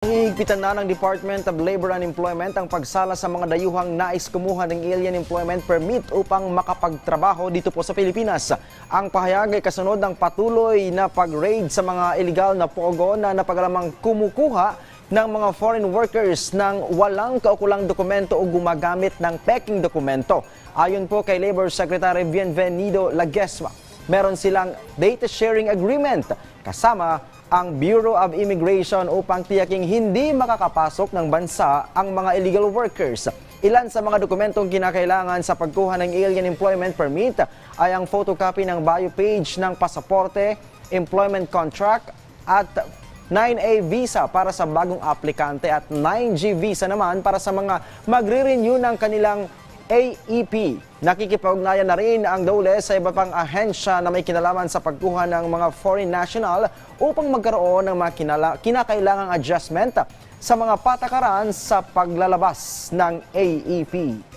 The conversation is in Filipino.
Hihigpitan na ng Department of Labor and Employment ang pagsala sa mga dayuhang nais kumuha ng alien employment permit upang makapagtrabaho dito po sa Pilipinas. Ang pahayag ay kasunod ng patuloy na pag-raid sa mga illegal na pogo na napagalamang kumukuha ng mga foreign workers ng walang kaukulang dokumento o gumagamit ng peking dokumento. Ayon po kay Labor Secretary Bienvenido Laguesma, meron silang data sharing agreement kasama ang Bureau of Immigration upang tiyaking hindi makakapasok ng bansa ang mga illegal workers. Ilan sa mga dokumentong kinakailangan sa pagkuha ng alien employment permit ay ang photocopy ng bio page ng pasaporte, employment contract at 9A visa para sa bagong aplikante at 9G visa naman para sa mga magre-renew ng kanilang AEP. Nakikipag-ugnayan na rin ang DOLE sa iba pang ahensya na may kinalaman sa pagkuha ng mga foreign national upang magkaroon ng mga kinala- kinakailangang adjustment sa mga patakaran sa paglalabas ng AEP.